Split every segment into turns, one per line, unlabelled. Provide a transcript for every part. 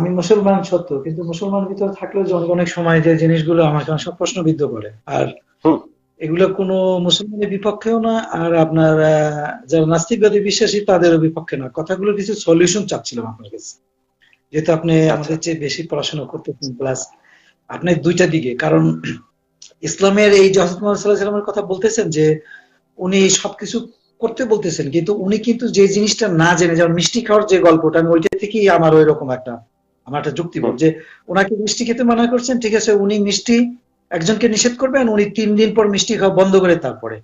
আমি মুসলমান সত্য কিন্তু মুসলমান ভিতরে থাকলেও যে অনেক সময় যে জিনিসগুলো আমাকে অনেক প্রশ্নবিদ্ধ করে আর এগুলো কোনো মুসলমানের বিপক্ষেও না আর আপনার যারা নাস্তিকবাদী বিশ্বাসী তাদেরও বিপক্ষে না। কথাগুলো কিছু সলিউশন চাচ্ছিলাম আপনার কাছে। যেহেতু আপনি আমাদের চেয়ে বেশি পড়াশোনা করতেছেন প্লাস আপনি দুইটা দিকে। কারণ ইসলামের এই সাল্লামের কথা বলতেছেন যে উনি সবকিছু করতে বলতেছেন কিন্তু উনি কিন্তু যে জিনিসটা না জেনে যেমন মিষ্টি খাওয়ার যে গল্পটা আমি ওইটা থেকেই আমার ওই রকম একটা আমার একটা যুক্তি বল যে ওনাকে মিষ্টি খেতে মানা করছেন ঠিক আছে উনি মিষ্টি একজনকে নিষেধ করবেন উনি তিন দিন পর মিষ্টি খাওয়া বন্ধ করে তারপরে।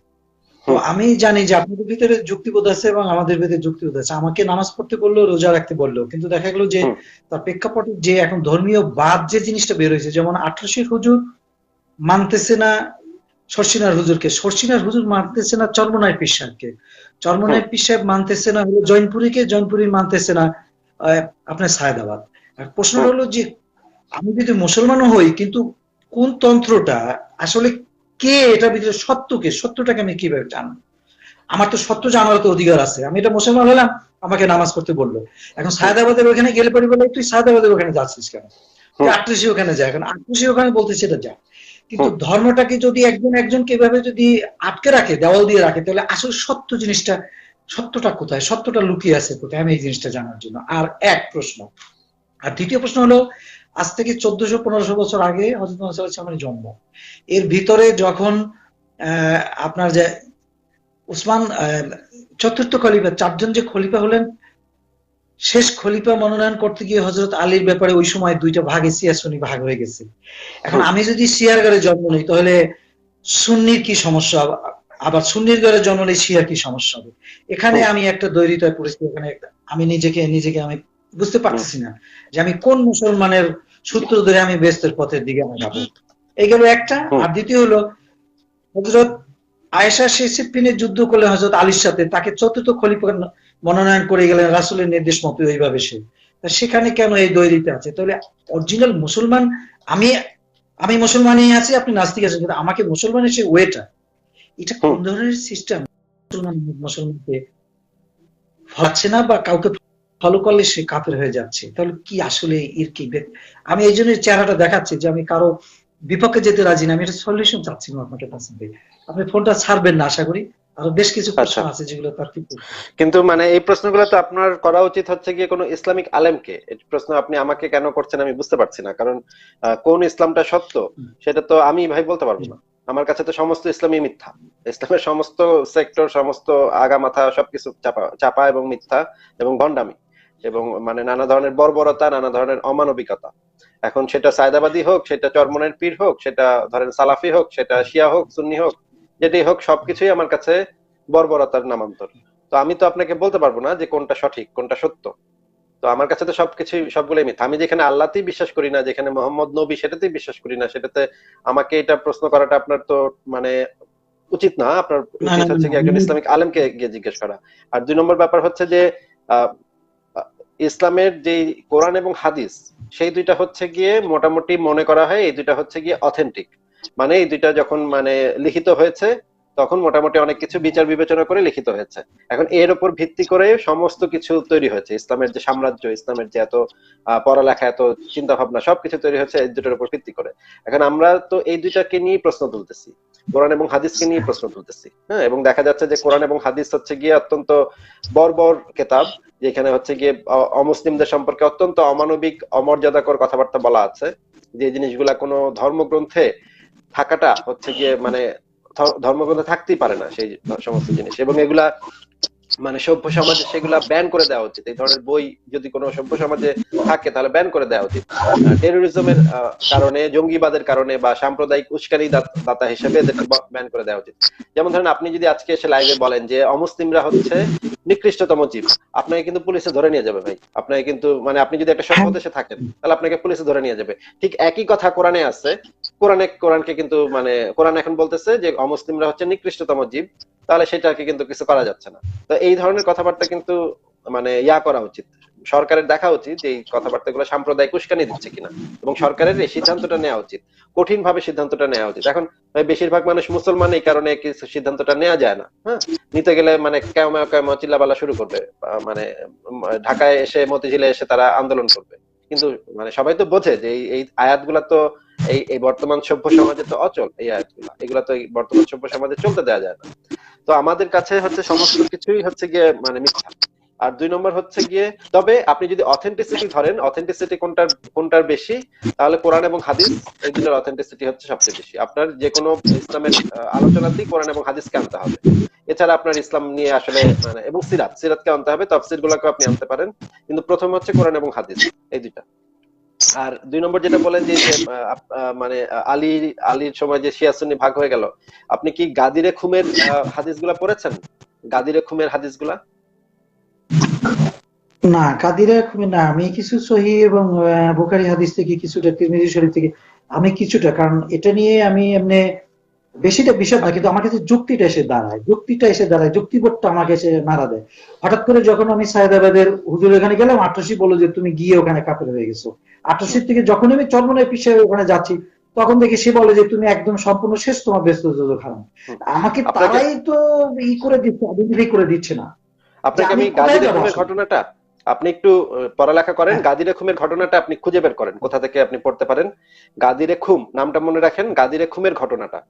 তো আমি জানি যে আপনাদের ভিতরে যুক্তিবোধ আছে এবং আমাদের ভিতরে যুক্তিবোধ আছে। আমাকে নামাজ পড়তে বলল রোজা রাখতে বলল কিন্তু দেখা গেলো যে তার প্রেক্ষাপটে যে এখন ধর্মীয় বাদ যে জিনিসটা বের হয়েছে যেমন আঠারোশির হুজুর মানতেছে না শর্ষিনার হুজুরকে শর্ষিনার হুজুর মানতেছে না চর্মনায় পীর সাহেবকে। চর্মনায় পীর সাহেব মানতেছে না হলো জৈনপুরীকে জৈনপুরি মানতেছে না আহ, আপনার সায়দাবাদ। আর প্রশ্নটা হলো যে আমি যদি মুসলমানও হই কিন্তু কোন তন্ত্রটা আসলে কে এটা ভিতরে সত্যকে সত্যটাকে আমি কীভাবে জানব? আমার তো সত্য জানার তো অধিকার আছে। আমি এটা মুসলমান হলাম আমাকে নামাজ পড়তে বলল। এখন সায়দাবাদের ওখানে গেলে পরে বলে তুই সায়দাবাদের ওখানে যাচ্ছিস কেন? তুই আটত্রিশে ওখানে যায় এখন আটত্রিশে ওখানে বলতেছে সেটা যা। কিন্তু ধর্মটাকে যদি একজন একজন এভাবে যদি আটকে রাখে দেওয়াল দিয়ে রাখে তাহলে আসল সত্য জিনিসটা সত্যটা কোথায়? সত্যটা লুকিয়ে আছে কোথায়? আমি এই জিনিসটা জানার জন্য। আর এক প্রশ্ন আর দ্বিতীয় প্রশ্ন হলো, আজ থেকে চোদ্দশো পনেরোশো বছর আগে হজরত মোহাম্মদ সাল্লাল্লাহু জন্ম। এর ভিতরে যখন আপনার যে উসমান চতুর্থ খলিফা, চারজন যে খলিফা হলেন, শেষ খলিফা মনোনয়ন করতে গিয়ে হজরত আলীর ব্যাপারে ওই সময় দুইটা ভাগে সিয়া সুন্নি ভাগ হয়ে গেছে। এখন আমি যদি শিয়ার ঘরে জন্ম নিই, তাহলে সুন্নির কি সমস্যা? আবার সুন্নির ঘরে জন্ম নিই শিয়ার কি সমস্যা হবে? এখানে আমি একটা দৈরিতায় পড়েছি, এখানে আমি নিজেকে নিজেকে আমি বুঝতে পারতেছি না যে আমি কোন মুসলমানের সূত্র ধরে আমি বেস্তের পথের দিকে আমি যাব এই গেল একটা। আর দ্বিতীয় হলো হজরত আয়েশা সে সিপ্পিনে যুদ্ধ করলে হজরত আলীর সাথে তাকে চতুর্থ খলিফা মনোনয়ন করে গেলেন রাসুলের নির্দেশ মতো ওইভাবে সে। তা সেখানে কেন এই দৈরিতে আছে? তাহলে অরিজিনাল মুসলমান আমি আমি মুসলমানই আছি আপনি নাস্তিক আছেন কিন্তু আমাকে মুসলমানের সেই ওয়েটা এটা কোন ধরনের সিস্টেম? মুসলমান মুসলমানকে হচ্ছে না বা কাউকে ফলো করলে সে কাফের হয়ে যাচ্ছে। তাহলে কি আসলে এর কি আমি এই জন্য চেহারাটা দেখাচ্ছি যে আমি কারও বিপক্ষে যেতে রাজি না আমি এটা সলিউশন চাচ্ছিলাম আপনাকে তাসিম আপনি ফোনটা ছাড়বেন না আশা করি। আরও বেশ কিছু প্রশ্ন
আচ্ছা।
আছে যেগুলো তার
কিন্তু মানে এই প্রশ্নগুলো তো আপনার করা উচিত হচ্ছে গিয়ে কোনো ইসলামিক আলেমকে। এই প্রশ্ন আপনি আমাকে কেন করছেন আমি বুঝতে পারছি না। কারণ কোন ইসলামটা সত্য সেটা তো আমি ভাই বলতে পারব না। আমার কাছে তো সমস্ত ইসলামই মিথ্যা। ইসলামের সমস্ত সেক্টর সমস্ত আগামাথা সবকিছু চাপা চাপা এবং মিথ্যা এবং ভণ্ডামি এবং মানে নানা ধরনের বর্বরতা নানা ধরনের অমানবিকতা। এখন সেটা সায়দাবাদী হোক সেটা চরমনের পীর হোক সেটা ধরেন সালাফি হোক সেটা শিয়া হোক সুন্নি হোক যেটাই হোক সবকিছুই আমার কাছে বর্বরতার নামান্তর। তো আমি তো আপনাকে বলতে পারব না যে কোনটা সঠিক কোনটা সত্য। তো আমার কাছে তো সবকিছুই সবগুলোই মিথ্যা। আমি যেখানে আল্লাহতেই বিশ্বাস করি না যেখানে মোহাম্মদ নবী সেটাতেই বিশ্বাস করি না সেটাতে আমাকে এটা প্রশ্ন করাটা আপনার তো মানে উচিত না। আপনার উচিত হচ্ছে কি একজন ইসলামিক আলেমকে গিয়ে জিজ্ঞেস করা। আর দুই নম্বর ব্যাপার হচ্ছে যে ইসলামের যে কোরআন এবং হাদিস, সেই দুইটা হচ্ছে গিয়ে মোটামুটি মনে করা হয়, এই দুইটা হচ্ছে গিয়ে অথেন্টিক মানে এই দুইটা যখন মানে লিখিত হয়েছে, তখন মোটামুটি অনেক কিছু বিচার বিবেচনা করে লিখিত হয়েছে। এখন এর উপর ভিত্তি করে সমস্ত কিছু তৈরি হয়েছে। ইসলামের যে সাম্রাজ্য, ইসলামের যে এত পড়ালেখা, এত চিন্তা ভাবনা সবকিছু তৈরি হয়েছে এই দুটোর উপর ভিত্তি করে। এখন আমরা তো এই দুইটাকে নিয়ে প্রশ্ন তুলতেছি। কোরআন এবং হাদিসকে নিয়ে প্রশ্ন তুলতেছি। হ্যাঁ এবং দেখা যাচ্ছে যে কোরআন এবং হাদিস হচ্ছে গিয়ে অত্যন্ত বর্বর কেতাব, যেখানে হচ্ছে গিয়ে অমুসলিমদের সম্পর্কে অত্যন্ত অমানবিক, অমর্যাদাকর কথাবার্তা বলা আছে। যে জিনিসগুলা কোনো ধর্মগ্রন্থে থাকাটা হচ্ছে গিয়ে মানে ধর্মগ্রন্থে থাকতেই পারে না সেই সমস্ত জিনিস। এবং এগুলা মানে সভ্য সমাজে সেগুলা ব্যান করে দেওয়া উচিত। এই ধরনের বই যদি কোনো সভ্য সমাজে থাকে তাহলে ব্যান করে দেওয়া উচিত। টেরোরিজমের কারণে জঙ্গিবাদের কারণে বা সাম্প্রদায়িক উস্কানি দাতা হিসেবে এদেরকে ব্যান করে দেওয়া উচিত। যেমন ধরেন আপনি যদি আজকে এসে লাইভে বলেন যে অমুসলিমরা হচ্ছে নিকৃষ্টতম জীব আপনাকে কিন্তু পুলিশে ধরে নিয়ে যাবে ভাই। আপনাকে কিন্তু মানে আপনি যদি একটা সভ্য দেশে থাকেন তাহলে আপনাকে পুলিশে ধরে নিয়ে যাবে। ঠিক একই কথা কোরআনে আছে। কোরআনে কোরআনকে কিন্তু মানে কোরআন এখন বলতেছে যে অমুসলিমরা হচ্ছে নিকৃষ্টতম জীব। তাহলে সেটাকে কিন্তু কিছু করা যাচ্ছে না। তো এই ধরনের কথাবার্তা কিন্তু মানে ইয়া করা উচিত। সরকারের দেখা উচিত যে এই কথাবার্তাগুলো সাম্প্রদায়িক উস্কানি দিচ্ছে কিনা। এবং সরকারের এই সিদ্ধান্তটা নেওয়া উচিত। কঠিন ভাবে সিদ্ধান্তটা নেওয়া উচিত। এখন বেশিরভাগ মানুষ মুসলমান এই কারণে কিছু সিদ্ধান্তটা নেওয়া যায় না হ্যাঁ? নিতে গেলে মানে কেমন কেমন চিল্লাবালা শুরু করবে। মানে ঢাকায় এসে, মতিঝিলে এসে তারা আন্দোলন করবে। কিন্তু মানে সবাই তো বোঝে যে এই এই আয়াতগুলা তো, এই বর্তমান সভ্য সমাজে তো অচল, এই আয়াতগুলা। এগুলা তো বর্তমান সভ্য সমাজে চলতে দেওয়া যায় না। তো আমাদের কাছে হচ্ছে সমস্ত কিছুই হচ্ছে গিয়ে মানে মিথ্যা। আর দুই নম্বর হচ্ছে গিয়ে, তবে আপনি যদি অথেন্টিসিটি ধরেন অথেন্টিসিটি কোনটার কোনটার বেশি, তাহলে কোরআন এবং হাদিস এই দুটোর অথেন্টিসিটি হচ্ছে সবচেয়ে বেশি। আপনার যে কোনো ইসলামের আলোচনাতেই কোরআন এবং হাদিসকে আনতে হবে। এছাড়া আপনার ইসলাম নিয়ে আসলে মানে এবং সিরাত, সিরাতকে আনতে হবে তফসির গুলাকে আপনি আনতে পারেন। কিন্তু প্রথম হচ্ছে কোরআন এবং হাদিস, এই দুইটা। আর দুই নম্বর যেটা বলেন যে মানে আলী, আলীর সময় যে শিয়াসুনি ভাগ হয়ে গেল, আপনি কি গাদিরে খুমের হাদিসগুলা পড়েছেন? গাদিরে খুমের হাদিসগুলা
না কাদিরা খুবই না, আমি কিছু সহি এবং বুখারী হাদিস থেকে, কিছুটা তিরমিজি শরীফ থেকে, আমি কিছুটা, কারণ এটা নিয়ে আমি এমনি বেশিটা বিষয় না কিন্তু আমার কাছে যুক্তিটা এসে দাঁড়ায়। যুক্তিটা এসে দাঁড়ায় যুক্তিবোধটা আমাকে এসে নাড়া দেয়। হঠাৎ করে যখন আমি সায়দাবাদের হুজুর এখানে গেলাম আটশি বলল যে তুমি গিয়ে ওখানে কাপড় হয়ে গেছো। আটশির থেকে যখন আমি চরমনায় পিছিয়ে ওখানে যাচ্ছি তখন দেখি সে বলে যে তুমি একদম সম্পূর্ণ শেষ তোমার ব্যস্ত খারাপ আমাকে তারাই তো ই করে দিচ্ছে আইডেন্টিফাই করে দিচ্ছে না।
আপনাকে
আমি?
ঘটনাটা আপনি একটু পড়ালেখা করেন। গাদিরে খুমের ঘটনাটা আপনি খুঁজে বের করেন। কোথা থেকে আপনি পড়তে পারেন? গাদিরে খুম নামটা মনে রাখেন গাদিরে খুমের ঘটনাটা।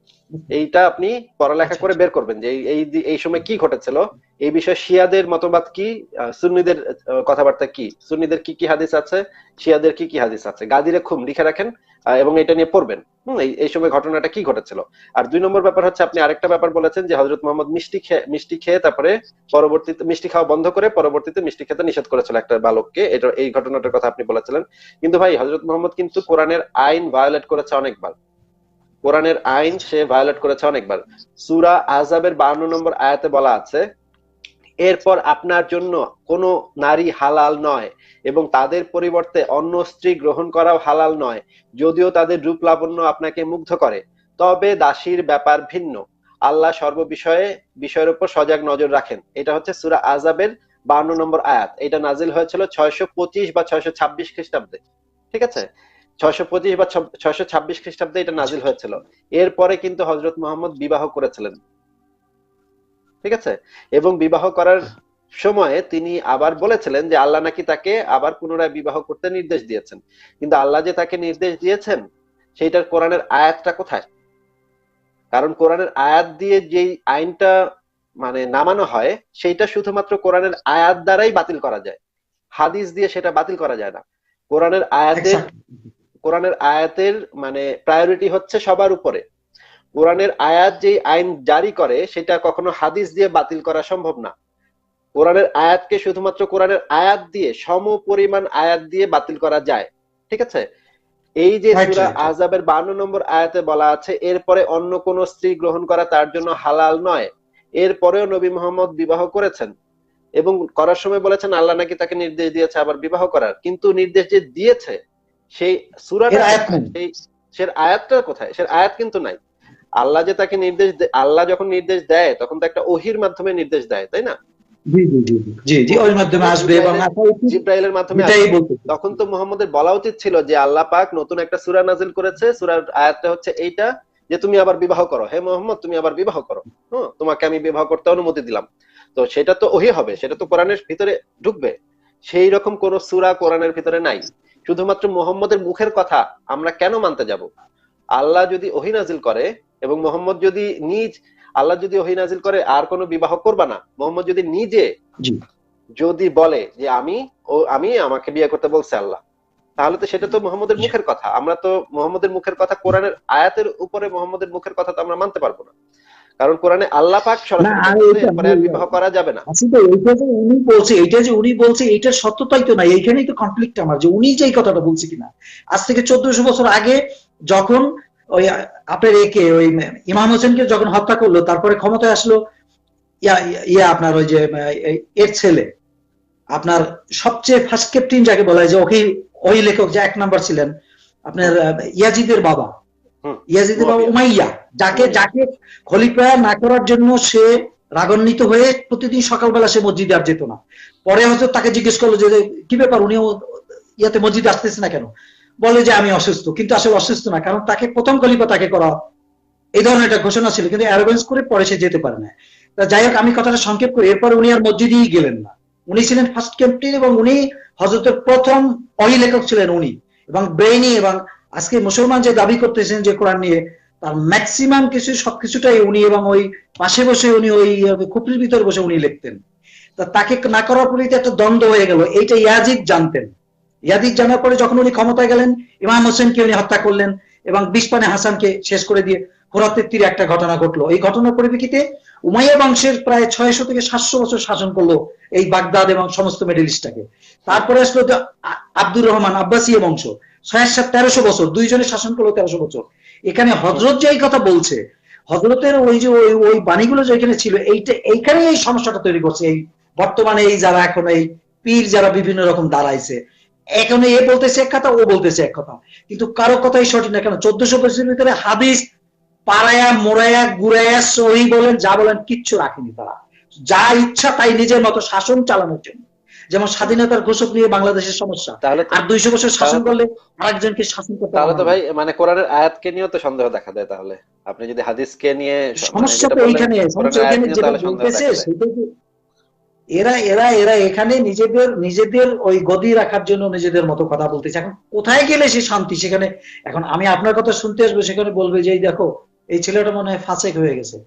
এইটা আপনি পড়ালেখা
আচ্ছা,
করে বের করবেন যে এই- এই সময় কি ঘটেছিল। এই বিষয়ে শিয়াদের মতবাদ কি? সুন্নিদের কথাবার্তা কি? সুন্নিদের কি কি হাদিস আছে? শিয়াদের কি কি হাদিস আছে? গাদিরে খুম লিখে রাখেন। এবং এটা নিয়ে পড়বেন। এই সময় ঘটনাটা কি ঘটেছিল? আর দুই নম্বর ব্যাপার হচ্ছে, আপনি আরেকটা ব্যাপার বলেছেন যে হজরত মোহাম্মদ মিষ্টি খেয়ে মিষ্টি খেয়ে তারপরে পরবর্তীতে মিষ্টি খাওয়া বন্ধ করে পরবর্তীতে মিষ্টি খেতে নিষেধ করেছিল একটা বালককে। এটা এই ঘটনাটার কথা আপনি বলেছিলেন। কিন্তু ভাই হজরত মোহাম্মদ কিন্তু কোরআনের আইন ভায়োলেট করেছে অনেকবার। কোরআনের আইন সে ভায়োলেট করেছে অনেকবার। সুরা আজাবের বান্ন নম্বর আয়াতে বলা আছে এরপর আপনার জন্য কোনো নারী হালাল নয় এবং তাদের পরিবর্তে অন্য স্ত্রী গ্রহণ করাও হালাল নয়, যদিও তাদের রূপ লাবণ্য আপনাকে মুগ্ধ করে। তবে দাসীর ব্যাপার ভিন্ন। আল্লাহ সর্ববিষয়ে বিষয়ের উপর সজাগ নজর রাখেন। এটা হচ্ছে সুরা আজাবের বান্ন নম্বর আয়াত। এটা নাজিল হয়েছিল ছয়শো পঁচিশ বা ছয়শো ছাব্বিশ খ্রিস্টাব্দে। ঠিক আছে? ছয়শো পঁচিশ বা ছয়শো ছাব্বিশ খ্রিস্টাব্দে এটা নাজিল হয়েছিল। এরপরে কিন্তু হজরত মোহাম্মদ বিবাহ করেছিলেন। ঠিক আছে? এবং বিবাহ করার সময়ে তিনি আবার বলেছিলেন যে আল্লাহ নাকি তাকে আবার পুনরায় বিবাহ করতে নির্দেশ দিয়েছেন। কিন্তু আল্লাহ যে তাকে নির্দেশ দিয়েছেন সেইটার কোরআনের আয়াতটা কোথায়? কারণ কোরআনের আয়াত দিয়ে যেই আইনটা মানে নামানো হয় সেইটা শুধুমাত্র কোরআনের আয়াত দ্বারাই বাতিল করা যায়। হাদিস দিয়ে সেটা বাতিল করা যায় না। কোরআনের আয়াতের কোরআনের আয়াতের মানে প্রায়োরিটি হচ্ছে সবার উপরে। কোরআনের আয়াত যে আইন জারি করে সেটা কখনো হাদিস দিয়ে বাতিল করা সম্ভব না। কোরআনের আয়াতকে শুধুমাত্র কোরআনের আয়াত দিয়ে সম পরিমাণ আয়াত দিয়ে বাতিল করা যায়। ঠিক আছে? এই যে সূরা. আজাবের বান্ন নম্বর আয়াতে বলা আছে এরপরে অন্য কোন স্ত্রী গ্রহণ করা তার জন্য হালাল নয়। এরপরেও নবী মোহাম্মদ বিবাহ করেছেন এবং করার সময় বলেছেন আল্লাহ নাকি তাকে নির্দেশ দিয়েছে আবার বিবাহ করার। কিন্তু নির্দেশ যে দিয়েছে সেই সুরাটা
আয়াত
সেই সে আয়াতটা কোথায়? সে আয়াত কিন্তু নাই। আল্লাহ যে তাকে নির্দেশ দে- আল্লাহ যখন নির্দেশ দেয় তখন তো একটা ওহির মাধ্যমে নির্দেশ দেয় তাই না?
জি জি জি জি। জি জি ওই মাধ্যমে আসবে এবং আসা উচিত,
জিব্রাইলের মাধ্যমে
এটাই
আসবে।
বলতে
তখন তো মোহাম্মদের বলা উচিত ছিল যে আল্লাহ পাক নতুন একটা সূরা নাজিল করেছে। সূরার আয়াতটা হচ্ছে এইটা যে তুমি আবার বিবাহ করো। হে মোহাম্মদ তুমি আবার বিবাহ করো। হ্যাঁ তোমাকে আমি বিবাহ করতে অনুমতি দিলাম। তো সেটা তো ওহি হবে সেটা তো কোরআনের ভিতরে ঢুকবে। সেই রকম কোন সূরা কোরআনের ভিতরে নাই। শুধুমাত্র মোহাম্মদের মুখের কথা আমরা কেন মানতে যাব? আল্লাহ যদি ওহি নাজিল করে এবং মোহাম্মদ যদি নিজ আল্লাহ যদি ওহি নাজিল করে আর কোনো বিবাহ করবা না। মোহাম্মদ যদি নিজে যদি বলে যে আমি ও আমি আমাকে বিয়ে করতে বলছে আল্লাহ তাহলে তো সেটা তো মোহাম্মদের মুখের কথা। আমরা তো মোহাম্মদের মুখের কথা কোরআনের আয়াতের উপরে মোহাম্মদের মুখের কথা তো আমরা মানতে পারব না। কারণ কোরআনে আল্লাহ পাক সরাসরি
না,
বিবাহ করা যাবে না।
এইটা যে উনি বলছে এইটা যে উনি বলছে এইটার সত্যতাই তো নাই। এইখানেই তো কনফ্লিক্ট আমার যে উনি যে কথাটা বলছে কিনা। আজ থেকে চোদ্দশো বছর আগে যখন ওই আপনার একে ওই ইমাম হোসেনকে যখন হত্যা করল তারপরে ক্ষমতায় আসলো ইয়া ইয়া আপনার ওই যে এর ছেলে। আপনার সবচেয়ে ফার্স্ট ক্যাপ্টেন যাকে বলা হয় যে ওকে ওই লেখক যে এক নাম্বার ছিলেন আপনার ইয়াজিদের বাবা। ইয়াজিদের বাবা উমাইয়া। যাকে যাকে খলিফা না করার জন্য সে রাগান্বিত হয়ে প্রতিদিন সকালবেলা সে মসজিদে আর যেত না। পরে হয়তো তাকে জিজ্ঞেস করল যে কি ব্যাপার উনিও ইয়াতে মসজিদে আসতেছে না কেন? বলে যে আমি অসুস্থ, কিন্তু আসলে অসুস্থ না, কারণ তাকে প্রথম খলিফা তাকে করা এই ধরনের একটা ঘোষণা ছিল, কিন্তু অ্যারোগেন্স করে পরে সে যেতে পারে না তা যাই হোক, আমি কথাটা সংক্ষেপ করি, এরপরে উনি আর মসজিদেই গেলেন না। উনি ছিলেন ফার্স্ট ক্যাপ্টেন এবং উনি হজরতের প্রথম অহিলেখক ছিলেন উনি। এবং ব্রেইনি এবং আজকে মুসলমান যে দাবি করতেছেন যে কোরআন নিয়ে, তার ম্যাক্সিমাম কিছু সবকিছুটাই উনি এবং ওই পাশে বসে উনি ওই খুপড়ির ভিতরে বসে উনি লিখতেন। তা তাকে না করার পরেই তো একটা দ্বন্দ্ব হয়ে গেল, এইটা ইয়াজিদ জানতেন। ইয়াজিদ জানার পরে যখন উনি ক্ষমতায় গেলেন, ইমাম হোসেনকে উনি হত্যা করলেন এবং বিশপানে হাসানকে শেষ করে দিয়ে ফোরাতের তীরে একটা ঘটনা ঘটলো। এই ঘটনার পরিপ্রেক্ষিতে উমাইয়া বংশের প্রায় ছয়শো থেকে সাতশো বছর শাসন করল এই বাগদাদ এবং সমস্ত মিডল ইস্টটাকে। তারপরে আসলো আব্দুর রহমান আব্বাসীয় বংশ। ছয় সাত তেরোশো বছর, দুইজনে শাসন করল তেরোশো বছর। এখানে হজরত যে এই কথা বলছে হজরতের ওই যে ওই ওই বাণীগুলো যে এখানে ছিল, এইটা এইখানে এই সমস্যাটা তৈরি করছে। এই বর্তমানে এই যারা এখন এই পীর, যারা বিভিন্ন রকম দাঁড়াইছে এখন এ বলতেছে এক কথা ও বলতেছে এক কথা। কিন্তু কারও কথাই সঠিক না কেন? চোদ্দশো বছরের ভিতরে হাদিস পাড়ায়া মোড়ায়া গুড়ায়া সহি বলেন যা বলেন কিচ্ছু রাখেনি তারা। যা ইচ্ছা তাই নিজের মতো শাসন চালানোর জন্য। যেমন স্বাধীনতার ঘোষক নিয়ে বাংলাদেশের সমস্যা।
তাহলে
আর দুইশো বছর শাসন করলে আরেকজনকে শাসন করতে
তাহলে তো ভাই মানে কোরআনের আয়াতকে নিয়েও তো সন্দেহ দেখা দেয় তাহলে। আপনি যদি হাদিসকে নিয়ে মানে
সমস্যা
যেটা
তো এইখানে সমস্যা এরা এরা এরা এখানে নিজেদের নিজেদের ওই গদি রাখার জন্য নিজেদের মতো কথা বলতেছে। এখন কোথায় গেলে সে শান্তি? সেখানে এখন আমি আপনার কথা শুনতে আসব সেখানে বলবে যে এই দেখো এই ছেলেটা মনে হয় ফাঁসেক হয়ে গেছে।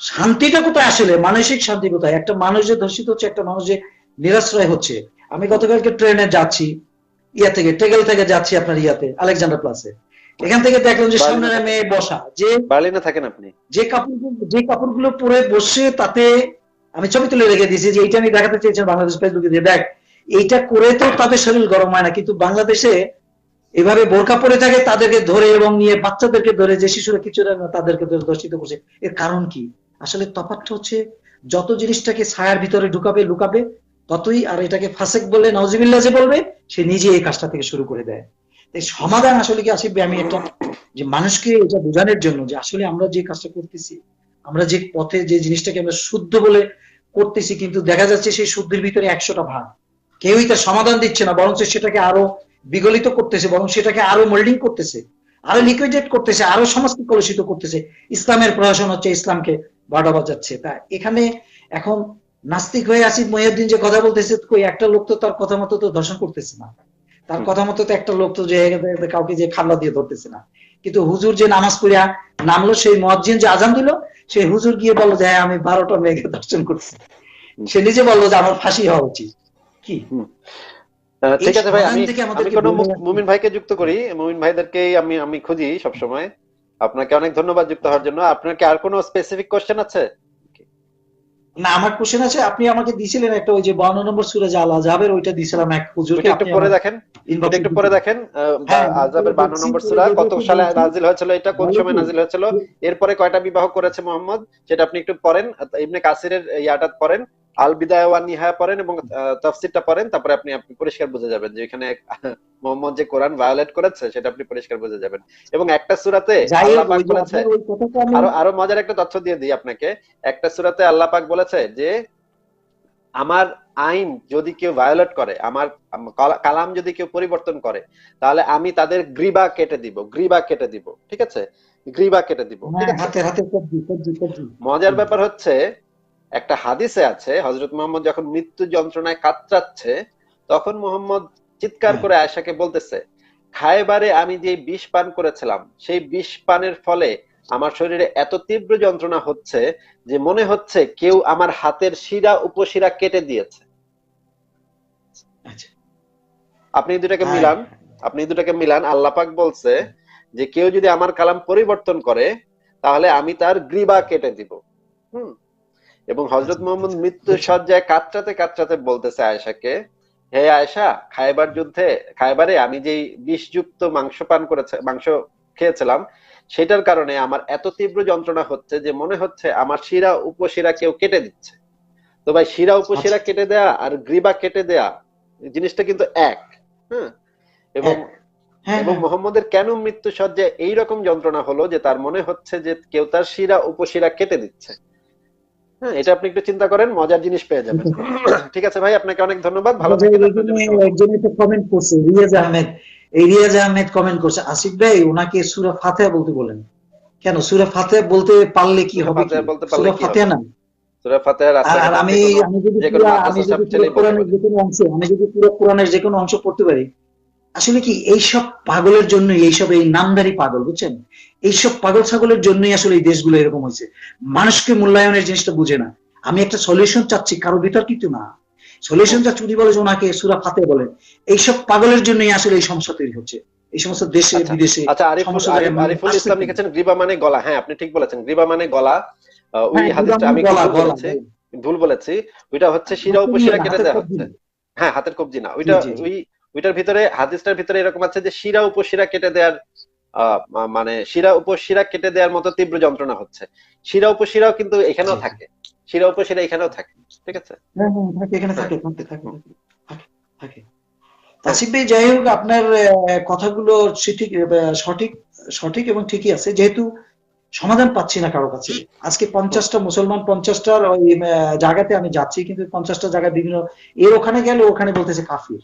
শান্তিটা কোথায় আসলে? মানসিক শান্তি কোথায়? একটা মানুষ যে ধর্ষিত হচ্ছে একটা মানুষ যে নিরাশ্রয় হচ্ছে। আমি গতকালকে ট্রেনে যাচ্ছি ইয়া থেকে টেগেল থেকে যাচ্ছি আপনার ইয়াতে আলেকজান্ডার প্লাসে। এখান থেকে দেখলাম যে সামনে মেয়ে বসা যে
বার্লিনে থাকেন আপনি?
যে কাপড়গুলো যে কাপড়গুলো পরে বসে তাতে আমি ছবি তুলে রেখে দিয়েছি যে এইটা আমি দেখাতে চেয়েছিলাম বাংলাদেশ ফেসবুকে দিয়ে দেখ, এইটা করে তো তাদের শরীর গরম হয় না, কিন্তু বাংলাদেশে এভাবে বোরকা পরে থাকে তাদেরকে ধরে এবং নিয়ে বাচ্চাদেরকে ধরে, যে শিশুরা কিছু না, তাদেরকে দর্শিত করছে। এর কারণ কি? আসলে তফাৎটা হচ্ছে যত জিনিসটাকে ছায়ার ভিতরে ঢুকাবে, লুকাবে, ততই আর এটাকে ফাসেক বলে নজিবিল্লা যে বলবে, সে নিজে এই কাজটা থেকে শুরু করে দেয়। এই সমাধান আসলে কি আসবে আমি একটা যে মানুষকে এটা বোঝানোর জন্য যে আসলে আমরা যে কাজটা করতেছি, আমরা যে পথে যে জিনিসটাকে আমরা শুদ্ধ বলে করতেছি কিন্তু দেখা যাচ্ছে সেই শুদ্ধির ভিতরে একশোটা ভাগ। কেউই তার সমাধান দিচ্ছে না বরঞ্চ সেটাকে আরও বিগলিত করতেছে বরং সেটাকে আরও মোল্ডিং করতেছে আরও লিকুইডেট করতেছে আরও সমাজকে কলুষিত করতেছে। ইসলামের প্রশাসন হচ্ছে ইসলামকে বাড়াবা যাচ্ছে তা এখানে এখন নাস্তিক হয়ে আসিফ মহিউদ্দিন যে কথা বলতেছে কই একটা লোক তো তার কথা মতো তো দর্শন করতেছে না। তার কথা মতো তো একটা লোক তো যে কাউকে যে খাল্লা দিয়ে ধরতেছে না। কিন্তু হুজুর যে নামাজ পড়িয়া নামলো সেই মসজিদ যে আজান দিল সেই হুজুর গিয়ে বলল যে হ্যাঁ আমি বারোটা মেয়েকে দর্শন করছি। সে নিজে বলল যে আমার ফাঁসি হওয়া উচিত। কি?
ঠিক আছে ভাই আমি কোনো মুমিন ভাইকে যুক্ত করি। মুমিন ভাইদেরকেই আমি আমি খুঁজি সবসময়। আপনাকে অনেক ধন্যবাদ যুক্ত হওয়ার জন্য। আপনার কি আর কোনো স্পেসিফিক কোশ্চেন আছে?
না আমার কোশ্চেন আছে আপনি আমাকে দিছিলেন একটা ওই যে বাউন্ন নম্বর সুরাজ আল আজাবের ওইটা দিছিলাম এক হুজুরকে
একটু পরে দেখেন একটু পরে দেখেন
হ্যাঁ,
আজাবের
আমি
নম্বর
ওই
সূরা কত সালে। নাজিল হয়েছিল এটা কোন। সময় নাজিল হয়েছিল এরপরে কয়টা বিবাহ করেছে মোহাম্মদ সেটা আপনি একটু পড়েন ইবনে কাসিরের ইয়াটা পড়েন আল বিদায় ওয়ান নিহায়া পড়েন এবং তাফসিরটা পড়েন তারপরে আপনি আপনি পরিষ্কার বুঝে যাবেন যে এখানে মোহাম্মদ যে কোরআন ভায়োলেট করেছে সেটা আপনি পরিষ্কার বুঝে যাবেন। এবং একটা সূরাতে আল্লাহ পাক বলেছে আরও আরও মজার একটা তথ্য দিয়ে দিই আপনাকে। একটা সূরাতে আল্লাহ পাক বলেছে যে আমার আইন যদি কেউ ভায়োলেট করে আমার কালাম যদি কেউ পরিবর্তন করে তাহলে আমি তাদের গ্রীবা কেটে দিব গ্রীবা কেটে দিব ঠিক আছে? গ্রীবা কেটে দিব
হ্যাঁ,
মজার ব্যাপার হচ্ছে একটা হাদিসে আছে হজরত মোহাম্মদ যখন মৃত্যু যন্ত্রণায় কাতরাচ্ছে তখন মোহাম্মদ চিৎকার। করে আয়েশাকে বলতেছে খায়বারে আমি যে বিষ পান করেছিলাম সেই বিষ পানের ফলে আমার শরীরে এত তীব্র যন্ত্রণা হচ্ছে যে মনে হচ্ছে কেউ আমার হাতের শিরা উপশিরা কেটে দিয়েছে
আচ্ছা।
আপনি দুটাকে। মিলান আপনি দুটাকে মিলান আল্লাহ পাক বলছে যে কেউ যদি আমার কালাম পরিবর্তন করে তাহলে আমি তার গ্রীবা কেটে দিব হুম এবং হজরত মোহাম্মদ মৃত্যু সজ্জায় কাতরাতে কাতরাতে বলতেছে আয়েশাকে হে আয়েশা খাইবার যুদ্ধে খাইবারে আমি যেই বিষযুক্ত মাংস পান করেছে মাংস খেয়েছিলাম সেটার কারণে আমার এত তীব্র যন্ত্রণা হচ্ছে যে মনে হচ্ছে আমার শিরা উপশিরা কেউ কেটে দিচ্ছে। তো ভাই শিরা উপশিরা কেটে দেয়া আর গ্রীবা কেটে দেয়া জিনিসটা কিন্তু এক হ্যাঁ? এবং
হ্যাঁ
এবং
হ্যাঁ।
মোহাম্মদের কেন মৃত্যু সজ্জায় এইরকম যন্ত্রণা হলো যে তার মনে হচ্ছে যে কেউ তার শিরা উপশিরা কেটে দিচ্ছে? হ্যাঁ এটা আপনি একটু চিন্তা করেন মজার জিনিস পেয়ে যাবেন। ঠিক আছে ভাই আপনাকে অনেক ধন্যবাদ ভালো।
একজন একটা কমেন্ট করছে রিয়াজ আহমেদ। এই রিয়াজ আহমেদ কমেন্ট করছে আসিফ ভাই ওনাকে সুরা ফাতিহা বলতে বলেন। কেন? সুরা ফাতিহা বলতে পারলে কি হবে
বলতে পারলে
সুরা
কি
ফাতিহা না।
সূরা ফাতিহা
আর আমি আমি যদি কোরআনের যে কোনো অংশ আমি যদি পুরো কোরআনের যে কোনো অংশ পড়তে পারি আসলে কি এইসব পাগলের জন্য এইসব এই নামদারি পাগল বুঝছেন? এইসব পাগল ছাগলের জন্যই আসলে এই দেশগুলো এরকম হয়েছে। মানুষকে মূল্যায়নের জিনিসটা বুঝে না। আমি একটা সলিউশন চাচ্ছি কারও বিতর্কিত না। সলিউশন চাচ্ছি উনি বলে ওনাকে সুরা ফাতে বলেন এইসব পাগলের জন্যই আসলে এই সমস্যা তৈরি হচ্ছে। এই সমস্ত দেশে
আচ্ছা,
বিদেশে
আচ্ছা আরিফুল ইসলাম লিখেছেন গ্রীবা মানে গলা। হ্যাঁ আপনি ঠিক বলেছেন গ্রীবা মানে গলা। ওই
হ্যাঁ,
হাদিসটা আমি ভুল বলেছি ভুল বলেছি। ওইটা হচ্ছে শিরা উপশিরা কেটে দেওয়া হচ্ছে। হ্যাঁ হাতের কবজি না। ওইটা। ওই ওইটার ভিতরে হাদিসটার ভিতরে এরকম আছে যে শিরা উপশিরা কেটে দেওয়ার মানে শিরা উপশিরা কেটে দেওয়ার মতো তীব্র যন্ত্রণা হচ্ছে। শিরা উপশিরাও কিন্তু এখানেও থাকে। শিরা উপশিরা এখানেও থাকে। ঠিক আছে?
হ্যাঁ, হ্যাঁ, এখানে থাকে, থাকে। তাসিফ ভাই, যাই হোক আপনার কথাগুলো সঠিক সঠিক সঠিক এবং ঠিকই আছে। যেহেতু সমাধান পাচ্ছি না কারও কাছে। আজকে পঞ্চাশটা মুসলমান পঞ্চাশটার ওই জায়গাতে আমি যাচ্ছি কিন্তু পঞ্চাশটা জায়গায় বিভিন্ন এর ওখানে গেলে ওখানে বলতেছে কাফির।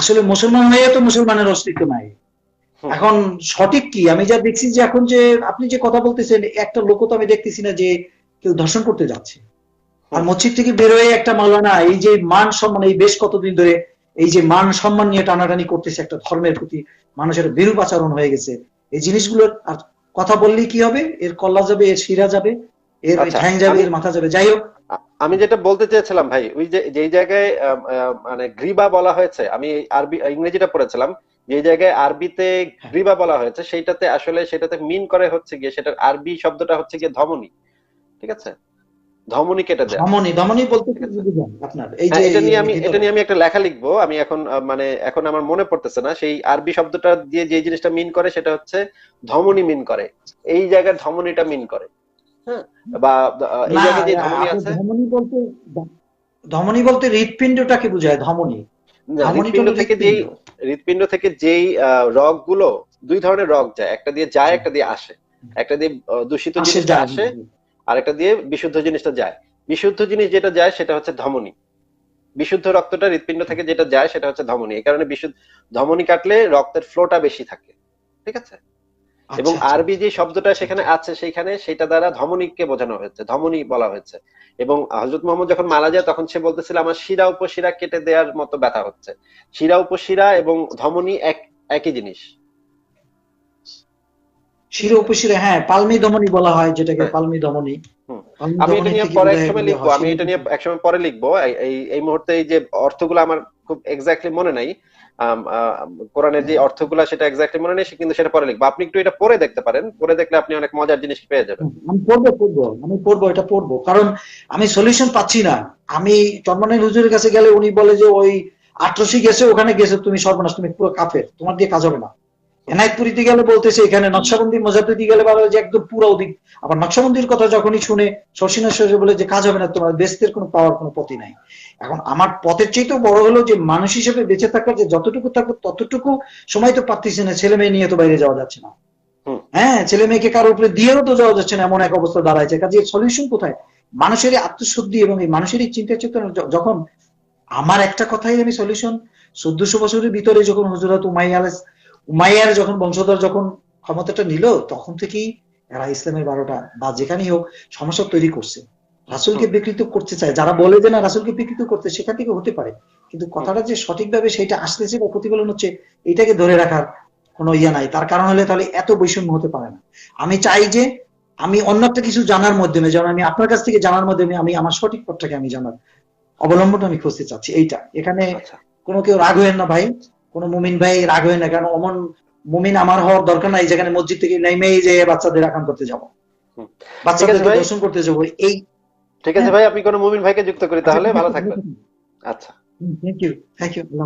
আসলে মুসলমান হয়ে তো মুসলমানের অস্তিত্ব নাই। এখন সঠিক কি? আমি যা দেখছি যে এখন যে আপনি যে কথা বলতেছেন একটা লোক তো আমি দেখতেছি না যে কেউ ধর্ষণ করতে যাচ্ছে। আর মসজিদ থেকে বেরোয় একটা মাওলানা এই যে মান সম্মান এই বেশ কতদিন ধরে এই যে মান সম্মান নিয়ে টানাটানি করতেছে একটা ধর্মের প্রতি মানুষের বিরূপ আচরণ হয়ে গেছে। এই জিনিসগুলোর আর কথা বললেই কি হবে? এর কল্লা যাবে এর শিরা যাবে এর
আচ্ছা,
ঠ্যাং যাবে এর মাথা যাবে। যাই হোক।
আমি যেটা বলতে চেয়েছিলাম ভাই ওই যে যেই জায়গায় মানে গ্রীবা বলা হয়েছে আমি আরবি ইংরেজিটা পড়েছিলাম যে জায়গায় আরবিতে গ্রীবা বলা হয়েছে সেইটাতে আসলে সেটাতে মিন করে হচ্ছে গিয়ে সেটার আরবি শব্দটা হচ্ছে গিয়ে ধমনী ঠিক আছে? ধমনী কেটে দেয়।
ধমনী ধমনী বলতে আপনার? এই যে
হ্যাঁ, এটা নিয়ে আমি এটা নিয়ে আমি একটা লেখা লিখব। আমি এখন মানে এখন আমার মনে পড়তেছে না। সেই আরবি শব্দটা দিয়ে যে জিনিসটা মিন করে সেটা হচ্ছে ধমনী মিন করে। এই জায়গায় ধমনীটা মিন করে। হ্যাঁ? বা এই জায়গায় যে ধমনী আছে
ধমনী বলতে ধমনী বলতে হৃৎপিণ্ডটাকে বোঝায়? ধমনী।
হৃৎপিণ্ড থেকে যেই
হৃৎপিণ্ড।
থেকে যেই রগগুলো দুই ধরনের রগ যায় একটা দিয়ে যায় একটা দিয়ে আসে। একটা দিয়ে দূষিত জিনিসটা আসে আর একটা দিয়ে বিশুদ্ধ জিনিসটা যায়। বিশুদ্ধ জিনিস যেটা যায় সেটা হচ্ছে ধমনী। বিশুদ্ধ রক্তটা হৃৎপিণ্ড থেকে যেটা যায় সেটা হচ্ছে ধমনী। এই কারণে বিশুদ্ধ ধমনী কাটলে রক্তের ফ্লোটা বেশি থাকে। ঠিক আছে?
আচ্ছা,
এবং
আচ্ছা।
আরবি যে শব্দটা সেখানে আছে সেখানে সেটা দ্বারা ধমনীকে বোঝানো হয়েছে। ধমনী বলা হয়েছে। এবং হজরত মোহাম্মদ যখন মারা যায় তখন সে বলতেছিল আমার শিরা উপশিরা কেটে দেওয়ার মতো ব্যথা হচ্ছে। শিরা উপশিরা এবং ধমনী এক একই জিনিস।
শির উপশিরে হ্যাঁ পালমি ধমনী বলা হয় যেটাকে
হ্যাঁ।
পালমি ধমনী।
আমি এটা নিয়ে পরে এক সময় লিখব আমি এটা নিয়ে এক সময় পরে লিখব। এই- এই মুহূর্তে এই যে অর্থগুলো আমার খুব এক্স্যাক্টলি মনে নাই কোরআনের যে অর্থগুলো সেটা এক্স্যাক্টলি মনে নেই কিন্তু সেটা পরে লিখব। আপনি একটু এটা পরে দেখতে পারেন। পরে দেখলে আপনি অনেক মজার জিনিস পেয়ে যাবেন।
আমি পড়ব পড়ব, আমি পড়ব, এটা পড়ব। কারণ আমি সলিউশন পাচ্ছি না। আমি চন্দনের হুজুরের কাছে গেলে উনি বলে যে, ওই আট্রসি গেছে, ওখানে গেছে, তুমি সর্বনাশ, তুমি পুরো কাফের, তোমার দিয়ে কাজ হবে না। এনায়তপুরিতে গেলে বলতেছে এখানে নকশাবন্দি মজাবুদ্দি গেলে বলে যে একদম পুরো অধিক। আবার নকশাবন্দির কথা যখনই শুনে শর্ষিনা শেষে বলে যে কাজ হবে না তোমার বেস্তের কোনো পাওয়ার কোনো পথই নাই। এখন আমার পথের চাইতেও বড় হলো যে মানুষ হিসেবে বেঁচে থাকার যে যতটুকু থাকব ততটুকু সময় তো পাচ্ছি না ছেলে মেয়ে নিয়ে তো বাইরে যাওয়া যাচ্ছে না। হ্যাঁ ছেলে মেয়েকে কারোর উপরে দিয়েও তো যাওয়া যাচ্ছে না এমন এক অবস্থা দাঁড়াইছে। কাজে সলিউশন কোথায়? মানুষের আত্মশুদ্ধি এবং এই মানুষের চিন্তা চেতনা যখন আমার একটা কথাই আমি সলিউশন চোদ্দশো বছরের ভিতরে যখন হজরত উমাই আলাইহিস- উমাইয়ার যখন বংশধর যখন ক্ষমতাটা নিল তখন থেকেই এরা ইসলামের বারোটা বা যেখানেই হোক সমস্যা তৈরি করছে। রাসুলকে বিকৃত করতে চায়। যারা বলে যে না রাসুলকে বিকৃত করতে সেখান থেকে হতে পারে। কিন্তু কথাটা যে সঠিকভাবে সেটা আসতেছে বা প্রতিফলন হচ্ছে এটাকে ধরে রাখার কোনো ইয়ে নাই। তার কারণ হলে তাহলে এত বৈষম্য হতে পারে না। আমি চাই যে আমি অন্য একটা কিছু জানার মাধ্যমে যেমন আমি আপনার কাছ থেকে জানার মাধ্যমে আমি আমার সঠিক পথটাকে আমি জানার অবলম্বন আমি খুঁজতে চাচ্ছি। এইটা। এখানে
আচ্ছা।
কোনো কেউ রাগ হয়েন না ভাই। কোনো মুমিন ভাই রাগ হয় না কেন অমন মুমিন আমার হওয়ার দরকার নাই যেখানে মসজিদ থেকে নেমেই যে বাচ্চাদের আকাম করতে যাব।
বাচ্চাদের
বাচ্চাদেরকে দর্শন করতে যাব এই
ঠিক আছে ভাই আপনি কোনো মুমিন ভাইকে যুক্ত করি তাহলে ভালো থাকবেন। আচ্ছা।
Thank you thank you